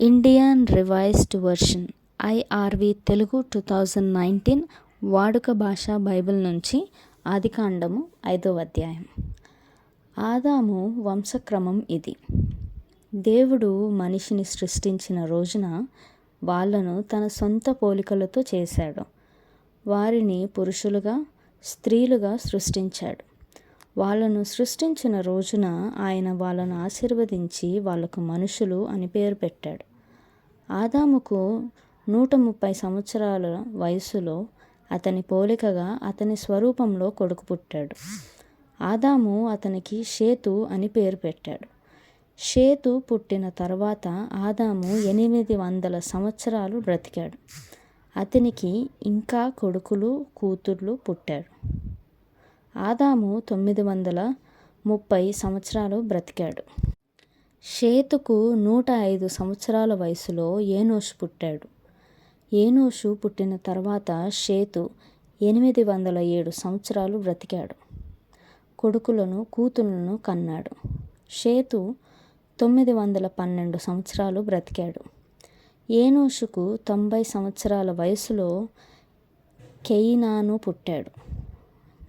Indian revised version IRV Telugu two thousand nineteen వాడుక భాష Bible నుంచి ఆదికాండము ఐదవ అధ్యాయం. ఆదాము వంశక్రమం ఇది. దేవుడు మనిషిని సృష్టించిన రోజున వాళ్ళను తన సొంత పోలికలతో చేశాడు. వారిని పురుషులుగా స్త్రీలుగా సృష్టించాడు. వాళ్ళను సృష్టించిన రోజున ఆయన వాళ్ళను ఆశీర్వదించి వాళ్ళకు మనుషులు అని పేరు పెట్టాడు. ఆదాముకు నూట ముప్పై సంవత్సరాల వయసులో అతని పోలికగా అతని స్వరూపంలో కొడుకు పుట్టాడు. ఆదాము అతనికి షేతు అని పేరు పెట్టాడు. షేతు పుట్టిన తర్వాత ఆదాము ఎనిమిది వందల సంవత్సరాలు బ్రతికాడు. అతనికి ఇంకా కొడుకులు కూతుర్లు పుట్టారు. ఆదాము తొమ్మిది వందల ముప్పై సంవత్సరాలు బ్రతికాడు. షేతుకు నూట ఐదు సంవత్సరాల వయసులో ఏనోషు పుట్టాడు. ఏనోషు పుట్టిన తర్వాత షేతు ఎనిమిది వందల ఏడు సంవత్సరాలు బ్రతికాడు. కొడుకులను కూతుళ్ళను కన్నాడు. షేతు తొమ్మిది వందల పన్నెండు సంవత్సరాలు బ్రతికాడు. ఏనోషుకు తొంభై సంవత్సరాల వయసులో కెయినాను పుట్టాడు.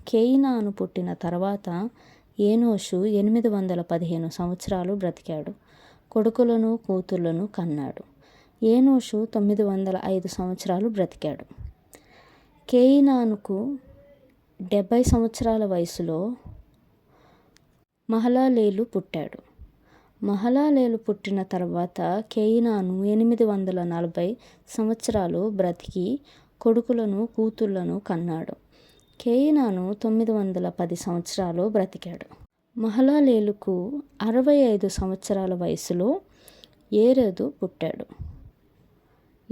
కేయినాను పుట్టిన తర్వాత ఏనోషు ఎనిమిది వందల పదిహేను సంవత్సరాలు బ్రతికాడు. కొడుకులను కూతుళ్ళను కన్నాడు. ఏనోషు తొమ్మిది వందల ఐదు సంవత్సరాలు బ్రతికాడు. కేయినానుకు డెబ్భై సంవత్సరాల వయసులో మహలాలేలు పుట్టాడు. మహలాలేలు పుట్టిన తర్వాత కేయినాను ఎనిమిది వందల నలభై సంవత్సరాలు బ్రతికి కొడుకులను కూతుళ్ళను కన్నాడు. కేయినాను తొమ్మిది వందల పది సంవత్సరాలు బ్రతికాడు. మహలాలేలుకు అరవై ఐదు సంవత్సరాల వయసులో ఏరోదు పుట్టాడు.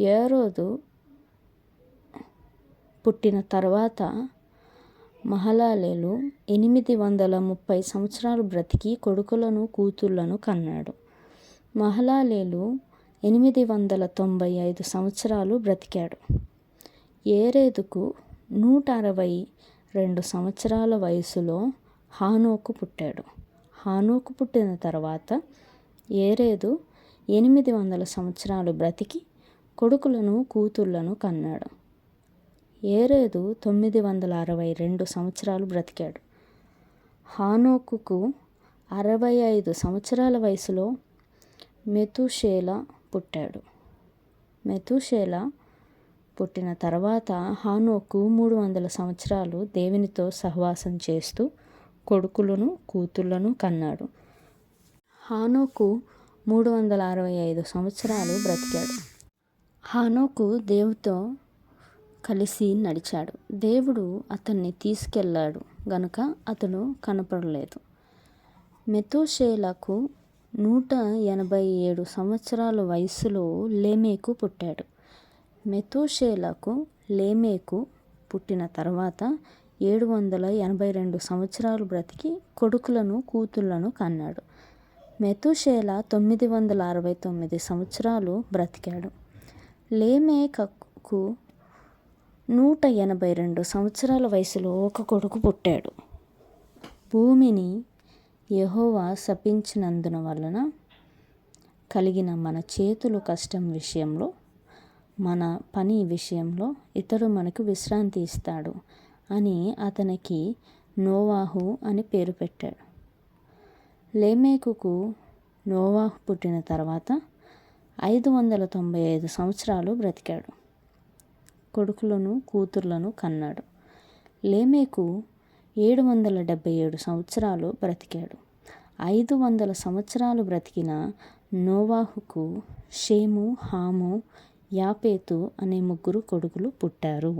ఏరోదు పుట్టిన తర్వాత మహలాలేలు ఎనిమిది వందల ముప్పై సంవత్సరాలు బ్రతికి కొడుకులను కూతుళ్ళను కన్నాడు. మహలాలేలు ఎనిమిది వందల తొంభై ఐదు సంవత్సరాలు బ్రతికాడు. ఏరేదుకు నూట అరవై రెండు సంవత్సరాల వయసులో హానోకు పుట్టాడు. హానోకు పుట్టిన తర్వాత ఏరేదు ఎనిమిది వందల సంవత్సరాలు బ్రతికి కొడుకులను కూతుళ్ళను కన్నాడు. ఏరేదు తొమ్మిది వందల అరవై రెండు సంవత్సరాలు బ్రతికాడు. హానోకుకు అరవై ఐదు సంవత్సరాల వయసులో మెతుషేల పుట్టాడు. మెతుషేల పుట్టిన తర్వాత హానోకు మూడు వందల సంవత్సరాలు దేవునితో సహవాసం చేస్తూ కొడుకులను కూతుళ్ళను కన్నాడు. హానోకు మూడు వందల అరవై ఐదు సంవత్సరాలు బ్రతికాడు. హానోకు దేవుతో కలిసి నడిచాడు. దేవుడు అతన్ని తీసుకెళ్ళాడు గనుక అతడు కనపడలేదు. మెతుషేలకు నూట ఎనభై ఏడు సంవత్సరాల వయసులో లేమేకు పుట్టాడు. మెతుషేలకు లేమేకు పుట్టిన తర్వాత ఏడు వందల ఎనభై రెండు సంవత్సరాలు బ్రతికి కొడుకులను కూతుళ్ళను కన్నాడు. మెతుషేల తొమ్మిది వందల అరవై తొమ్మిది సంవత్సరాలు బ్రతికాడు. లేమేకకు నూట ఎనభై రెండు సంవత్సరాల వయసులో ఒక కొడుకు పుట్టాడు. భూమిని యహోవా శపించినందున వలన కలిగిన మన చేతులు కష్టం విషయంలో మన పని విషయంలో ఇతడు మనకు విశ్రాంతి ఇస్తాడు అని అతనికి నోవాహు అని పేరు పెట్టాడు. లేమేకుకు నోవాహు పుట్టిన తర్వాత ఐదు వందల తొంభై ఐదు సంవత్సరాలు బ్రతికాడు. కొడుకులను కూతుర్లను కన్నాడు. లేమేకు ఏడు వందల డెబ్భై ఏడు సంవత్సరాలు బ్రతికాడు. ఐదు వందల సంవత్సరాలు బ్రతికిన నోవాహుకు షేము హాము యాపేతు అనే ముగ్గురు కొడుకులు పుట్టారు.